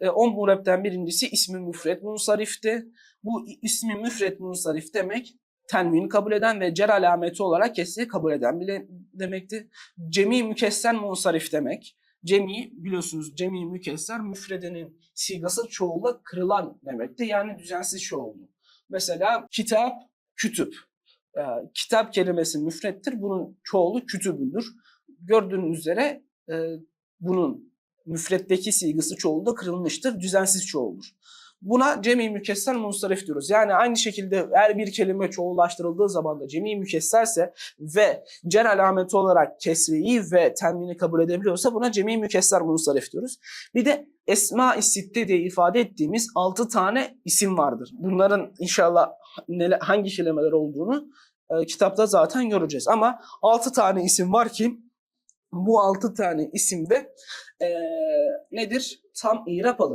e, on murebden birincisi ismi müfret munsarifti. Bu ismi müfret munsarif demek tenvini kabul eden ve cer alameti olarak kesriyi kabul eden bile demekti. Cemi mükesser munsarif demek. Cemi biliyorsunuz cemi mükesser müfredenin sigası çoğulla kırılan demekti. Yani düzensiz çoğullu. Mesela kitap, kütüp. Ee, kitap kelimesi müfrettir. Bunun çoğulu kütübündür. Gördüğünüz üzere e, bunun müfretteki sigası çoğulu da kırılmıştır. Düzensiz çoğuldur. Buna cemi mükesser munsarif diyoruz. Yani aynı şekilde eğer bir kelime çoğullaştırıldığı zaman da cemi mükesserse ve cer alameti olarak kesriyi ve tenvini kabul edebiliyorsa buna cemi mükesser munsarif diyoruz. Bir de esma-i sitte diye ifade ettiğimiz 6 tane isim vardır. Bunların inşallah nele- hangi kelimeler olduğunu e, kitapta zaten göreceğiz. Ama 6 tane isim var ki bu 6 tane isimde e, nedir? Tam irap.